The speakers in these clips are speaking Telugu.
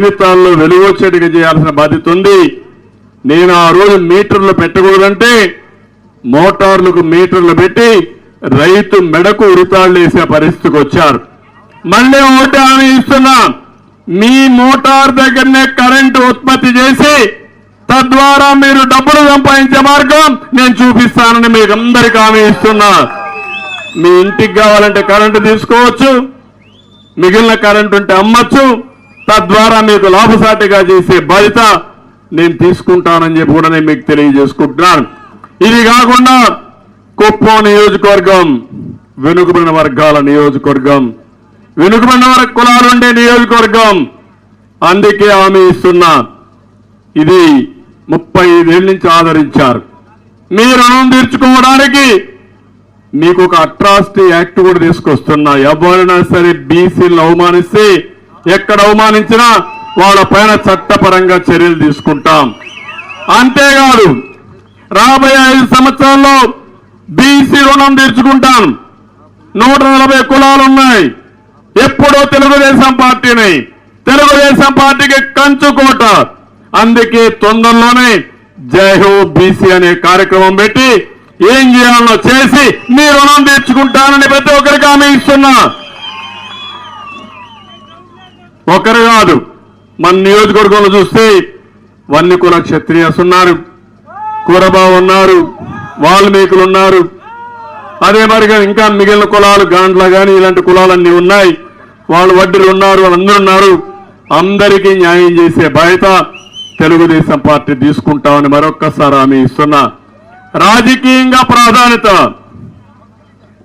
జీవితాల్లో వెలుగొచ్చేట్టుగా చేయాల్సిన బాధ్యత ఉంది. నేను ఆ రోజు మీటర్లు పెట్టకూడదంటే మోటార్లకు మీటర్లు పెట్టి రైతు మెడకు ఉరితాళ్ళు వేసే పరిస్థితికి వచ్చారు. మళ్ళీ ఒకటి హామీ ఇస్తున్నా మీ మోటార్ దగ్గరనే కరెంటు ఉత్పత్తి చేసి తద్వారా మీరు డబ్బులు సంపాదించే మార్గం నేను చూపిస్తానని మీకు అందరికీ హామీ ఇస్తున్నా. మీ ఇంటికి కావాలంటే కరెంటు తీసుకోవచ్చు మిగిలిన కరెంటు ఉంటే అమ్మచ్చు. తద్వారా మీకు లాభసాటిగా చేసే బాధ్యత నేను తీసుకుంటానని చెప్పి కూడా నేను మీకు తెలియజేసుకుంటున్నాను. ఇది కాకుండా కుప్పం నియోజకవర్గం వెనుకబడిన వర్గాల నియోజకవర్గం వెనుకబడిన వర్గ కులాలుండే నియోజకవర్గం అందుకే హామీ ఇస్తున్నా ఇది ముప్పై ఐదేళ్ళ నుంచి ఆదరించారు. మీ రుణం తీర్చుకోవడానికి మీకు ఒక అట్రాసిటీ యాక్ట్ కూడా తీసుకొస్తున్నా. ఎవరైనా సరే బీసీలను అవమానిస్తే ఎక్కడ అవమానించినా వాళ్ళ పైన చట్టపరంగా చర్యలు తీసుకుంటాం. అంతేకాదు రాబోయే ఐదు సంవత్సరాల్లో బీసీ రుణం తీర్చుకుంటాం. నూట నలభై కులాలు ఉన్నాయి. ఎప్పుడో తెలుగుదేశం పార్టీని తెలుగుదేశం పార్టీకి కంచుకోట అందుకే తొందరలోనే జై హో బీసీ అనే కార్యక్రమం పెట్టి ఏం చేయాలో చేసి మీ రుణం తీర్చుకుంటానని ప్రతి ఒక్కరికి హామీ ఇస్తున్నా. ఒకరు కాదు. మన నియోజకవర్గంలో చూస్తే వన్ని కుల క్షత్రియస్ ఉన్నారు కురబావు ఉన్నారు వాల్మీకులు ఉన్నారు. అదే మరిగా ఇంకా మిగిలిన కులాలు గాండ్ల కానీ ఇలాంటి కులాలన్నీ ఉన్నాయి. వాళ్ళు వడ్డీలు ఉన్నారు వాళ్ళందరూ ఉన్నారు. అందరికీ న్యాయం చేసే బాధ్యత తెలుగుదేశం పార్టీ తీసుకుంటామని మరొక్కసారి హామీ ఇస్తున్నా. రాజకీయంగా ప్రాధాన్యత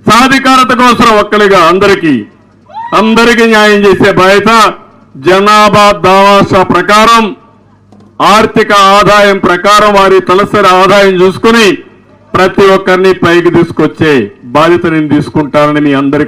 సాధికారత కోసం ఒక్కలిగా అందరికీ అందరికీ న్యాయం చేసే బాధ్యత జనాభా దావాస ప్రకారం ఆర్థిక ఆదాయం ప్రకారం వారి తలసరి ఆదాయం చూసుకుని ప్రతి ఒక్కరిని పైకి తీసుకొచ్చే బాధ్యత నేను తీసుకుంటానని మీ అందరికీ